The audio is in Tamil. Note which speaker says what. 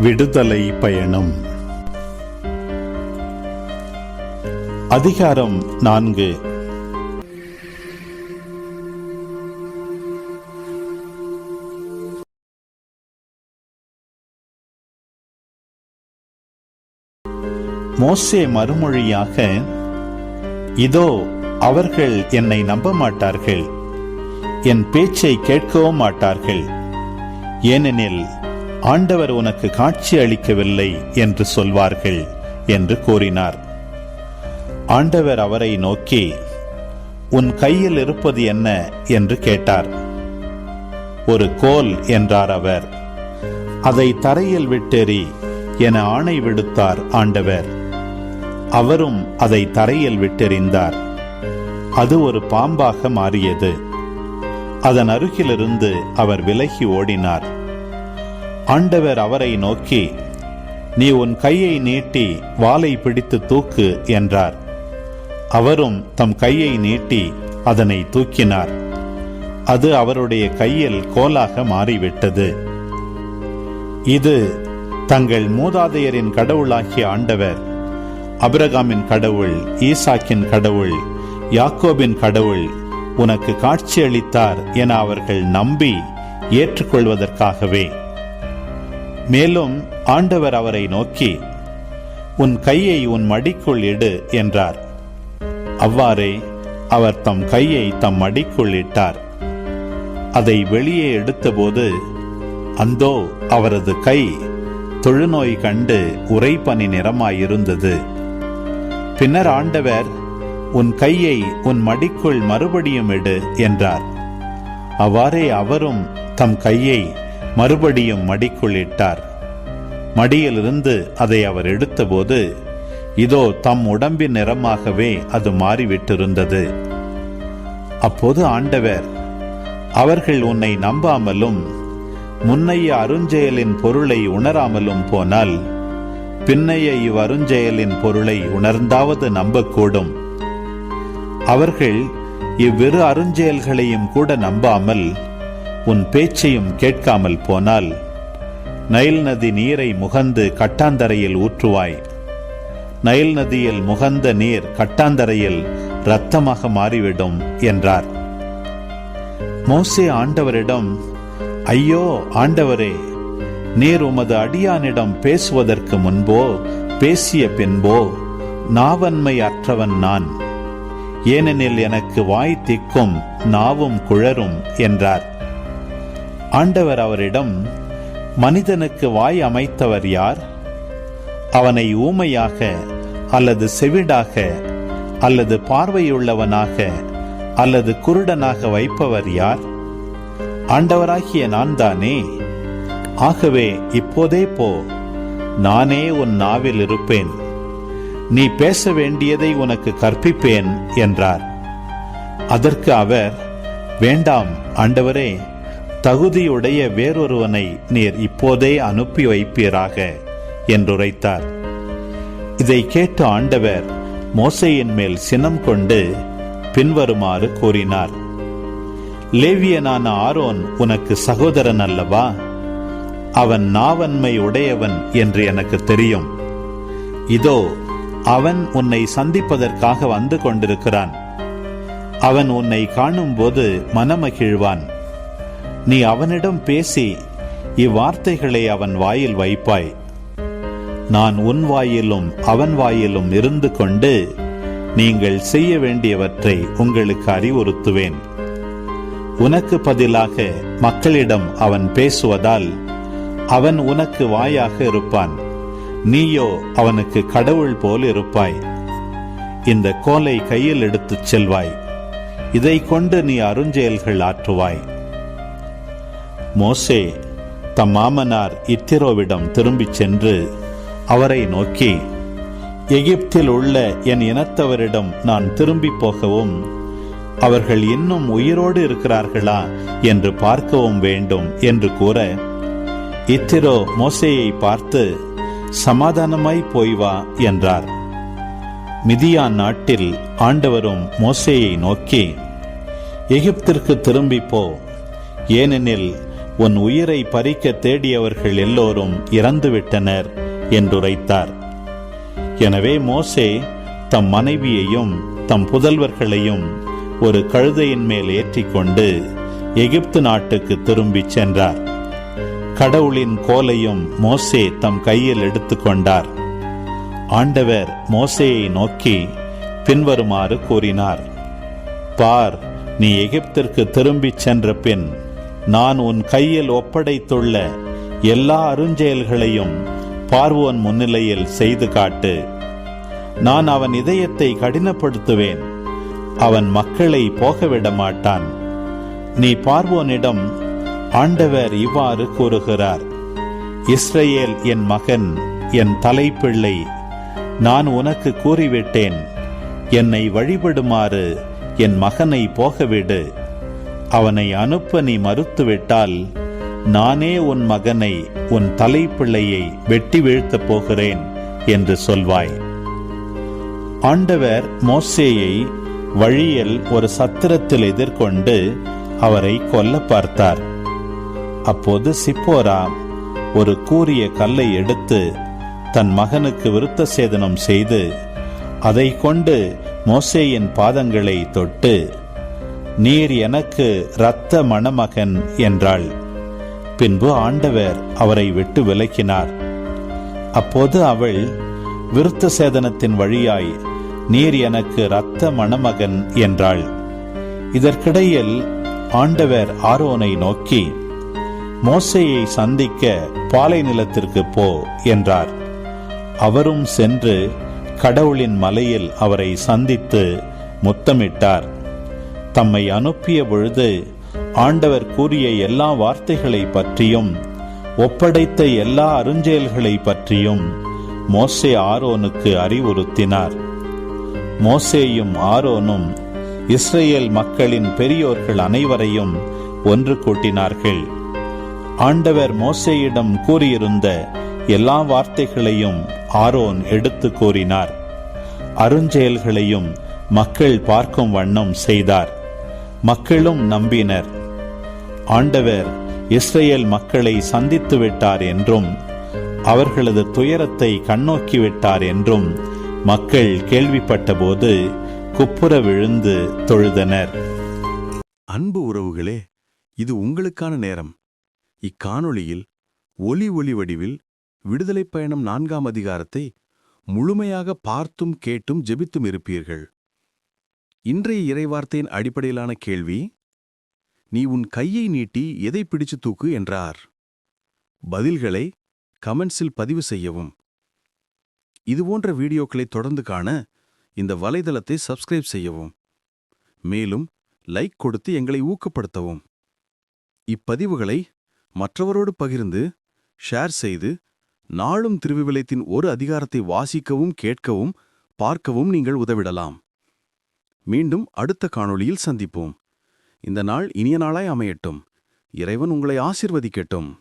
Speaker 1: விடுதலை பயணம். அதிகாரம் நான்கு. மோசே மறுமொழியாக இதோ அவர்கள் என்னை நம்ப மாட்டார்கள் என் பேச்சை கேட்கவும் மாட்டார்கள். ஏனெனில் ஆண்டவர் உனக்கு காட்சி அளிக்கவில்லை என்று சொல்வார்கள் என்று கூறினார். ஆண்டவர் அவரை நோக்கி உன் கையில் இருப்பது என்ன? என்று கேட்டார். ஒரு கோல் என்றார் அவர். அதை தரையில் விட்டெறி என ஆணை விடுத்தார் ஆண்டவர். அவரும் அதை தரையில் விட்டெறிந்தார். அது ஒரு பாம்பாக மாறியது. அதன் அருகிலிருந்து அவர் விலகி ஓடினார். ஆண்டவர் அவரை நோக்கி நீ உன் கையை நீட்டி வாளை பிடித்து தூக்கு என்றார். அவரும் தம் கையை நீட்டி அதனை தூக்கினார். அது அவருடைய கையில் கோலாக மாறிவிட்டது. இது தங்கள் மூதாதையரின் கடவுளாகிய ஆண்டவர் அபிரகாமின் கடவுள் ஈசாக்கின் கடவுள் யாக்கோபின் கடவுள் உனக்கு காட்சியளித்தார் என அவர்கள் நம்பி ஏற்றுக்கொள்வதற்காகவே. மேலும் ஆண்டவர் அவரை நோக்கி உன் கையை உன் மடிக்குள் இடு என்றார். அவ்வாறே அவர் தம் கையை தம் மடிக்குள் இட்டார். அதை வெளியே எடுத்தபோது அந்தோ அவரது கை தொழுநோய் கண்டு உரைப்பனி நிறமாயிருந்தது. பின்னர் ஆண்டவர் உன் கையை உன் மடிக்குள் மறுபடியும் இடு என்றார். அவ்வாறே அவரும் தம் கையை மறுபடியும் மடிக்குள் இட்டார் மடியிலிருந்து அதை அவர் எடுத்தபோது இதோ தம் உடம்பின் நிறமாகவே அது மாறிவிட்டிருந்தது. அப்போது ஆண்டவர் அவர்கள் உன்னை நம்பாமலும் முன்னைய அருஞ்செயலின் பொருளை உணராமலும் போனால் பின்னைய இவ் அருஞ்செயலின் பொருளை உணர்ந்தாவது நம்பக்கூடும். அவர்கள் இவ்விரு அருஞ்செயல்களையும் கூட நம்பாமல் உன் பேச்சையும் கேட்காமல் போனால் நைல் நதி நீரை முகந்து கட்டாந்தரையில் ஊற்றுவாய். நைல் நதியில் முகந்த நீர் கட்டாந்தரையில் இரத்தமாக மாறிவிடும் என்றார். மோசே ஆண்டவரிடம் ஐயோ ஆண்டவரே நீர் உமது அடியானிடம் பேசுவதற்கு முன்போ பேசிய பின்போ நாவன்மை அற்றவன் நான். ஏனெனில் எனக்கு வாய் திக்கும் நாவும் குழரும் என்றார். ஆண்டவர் அவரிடம் மனிதனுக்கு வாய் அமைத்தவர் யார்? அவனை ஊமையாக அல்லது செவிடாக அல்லது பார்வையுள்ளவனாக அல்லது குருடனாக வைப்பவர் யார்? ஆண்டவராகிய நான் தானே. ஆகவே இப்போதே போ நானே உன் நாவில் இருப்பேன். நீ பேச வேண்டியதை உனக்கு கற்பிப்பேன் என்றார். அதற்கு அவர் வேண்டாம் ஆண்டவரே தகுதியுடைய வேறொருவனை நீர் இப்போதே அனுப்பி வைப்பீராக என்றுரைத்தார். இதை கேட்ட ஆண்டவர் மோசையின் மேல் சினம் கொண்டு பின்வருமாறு கூறினார். லேவியனான ஆரோன் உனக்கு சகோதரன் அல்லவா? அவன் நாவன்மை உடையவன் என்று எனக்கு தெரியும். இதோ அவன் உன்னை சந்திப்பதற்காக வந்து கொண்டிருக்கிறான். அவன் உன்னை காணும்போது மனமகிழ்வான். நீ அவனிடம் பேசி இவ்வார்த்தைகளை அவன் வாயில் வைப்பாய். நான் உன் வாயிலும் அவன் வாயிலும் இருந்து கொண்டு நீங்கள் செய்ய வேண்டியவற்றை உங்களுக்கு அறிவுறுத்துவேன். உனக்கு பதிலாக மக்களிடம் அவன் பேசுவதால் அவன் உனக்கு வாயாக இருப்பான். நீயோ அவனுக்கு கடவுள் போல் இருப்பாய். இந்த கோலை கையில் எடுத்துச் செல்வாய். இதை கொண்டு நீ அருஞ்செயல்கள் ஆற்றுவாய். மோசே தம் மாமனார் இத்திரோவிடம் திரும்பிச் சென்று அவரை நோக்கி எகிப்தில் உள்ள என் இனத்தவரிடம் நான் திரும்பி போகவும் அவர்கள் இன்னும் உயிரோடு இருக்கிறார்களா என்று பார்க்கவும் வேண்டும் என்று கூற இத்திரோ மோசையை பார்த்து சமாதானமாய் போய் வா என்றார். மிதியான் நாட்டில் ஆண்டவரும் மோசையை நோக்கி எகிப்திற்கு திரும்பி போ. ஏனெனில் உன் உயிரை பறிக்க தேடியவர்கள் எல்லோரும் இறந்துவிட்டனர் என்றுரைத்தார். எனவே மோசே தம் மனைவியையும் தம் புதல்வர்களையும் ஒரு கழுதையின் மேல் ஏற்றிக்கொண்டு எகிப்து நாட்டுக்கு திரும்பிச் சென்றார். கடவுளின் கோலையும் மோசே தம் கையில் எடுத்துக்கொண்டார். ஆண்டவர் மோசேயை நோக்கி பின்வருமாறு கூறினார். பார் நீ எகிப்திற்கு திரும்பிச் சென்ற பின் நான் உன் கையில் ஒப்படைத்துள்ள எல்லா அருஞ்செயல்களையும் பார்வோன் முன்னிலையில் செய்து காட்டு. நான் அவன் இதயத்தை கடினப்படுத்துவேன். அவன் மக்களை போகவிட மாட்டான் நீ பார்வோனிடம் ஆண்டவர் இவ்வாறு கூறுகிறார். இஸ்ரேல் என் மகன் என் தலைப்பிள்ளை நான் உனக்கு கூறிவிட்டேன். என்னை வழிபடுமாறு என் மகனை போகவிடு. அவனை அனுப்ப நீ மறுத்துவிட்டால் நானே உன் மகனை உன் தலைப்பிள்ளையை வெட்டி வீழ்த்தப் போகிறேன் என்று சொல்வாய். ஆண்டவர் மோசேயை வழியில் ஒரு சத்திரத்தில் எதிர்கொண்டு அவரை கொல்ல பார்த்தார். அப்போது சிப்போரா ஒரு கூறிய கல்லை எடுத்து தன் மகனுக்கு விருத்த சேதனம் செய்து அதை கொண்டு மோசேயின் பாதங்களை தொட்டு நீர் எனக்கு இரத்த மணமகன் என்றாள். பின்பு ஆண்டவர் அவரை விட்டு விலக்கினார் அப்போது அவள் விருத்த சேதனத்தின் வழியாய் நீர் எனக்கு இரத்த மணமகன் என்றாள். இதற்கிடையில் ஆண்டவர் ஆரோனை நோக்கி மோசையை சந்திக்க பாலை நிலத்திற்கு போ என்றார். அவரும் சென்று கடவுளின் மலையில் அவரை சந்தித்து முத்தமிட்டார். தம்மை அனுப்பிய பொழுது ஆண்டவர் கூறிய எல்லா வார்த்தைகளை பற்றியும் ஒப்படைத்த எல்லா அருஞ்செயல்களை பற்றியும் மோசே ஆரோனுக்கு அறிவுறுத்தினார். மோசேயும் ஆரோனும் இஸ்ரேல் மக்களின் பெரியோர்கள் அனைவரையும் ஒன்று கூட்டினார்கள். ஆண்டவர் மோசேயிடம் கூறியிருந்த எல்லா வார்த்தைகளையும் ஆரோன் எடுத்து கூறினார். அருஞ்செயல்களையும் மக்கள் பார்க்கும் வண்ணம் செய்தார். மக்களும் நம்பினர். ஆண்டவர் இஸ்ரேல் மக்களை சந்தித்து விட்டார் என்றும் அவர்களது துயரத்தை கண்ணோக்கி விட்டார் என்றும் மக்கள் கேள்விப்பட்டபோது குப்புற விழுந்து தொழுதனர்.
Speaker 2: அன்பு உறவுகளே இது உங்களுக்கான நேரம். இக்காணொளியில் ஒலி ஒளி வடிவில் விடுதலை பயணம் நான்காம் அதிகாரத்தை முழுமையாக பார்த்தும் கேட்டும் ஜெபித்தும் இருப்பீர்கள். இன்றைய இறைவார்த்தையின் அடிப்படையிலான கேள்வி நீ உன் கையை நீட்டி எதை பிடிச்சு தூக்கு என்றார். பதில்களை கமெண்ட்ஸில் பதிவு செய்யவும். இதுபோன்ற வீடியோக்களை தொடர்ந்து காண இந்த வலைதளத்தை சப்ஸ்கிரைப் செய்யவும். மேலும் லைக் கொடுத்து எங்களை ஊக்கப்படுத்தவும். இப்பதிவுகளை மற்றவரோடு பகிர்ந்து ஷேர் செய்து நாளும் திருவிவிலையத்தின் ஒரு அதிகாரத்தை வாசிக்கவும் கேட்கவும் பார்க்கவும் நீங்கள் உதவிடலாம். மீண்டும் அடுத்த காணொளியில் சந்திப்போம். இந்த நாள் இனிய நாளாய் அமையட்டும். இறைவன் உங்களை ஆசிர்வதிக்கட்டும்.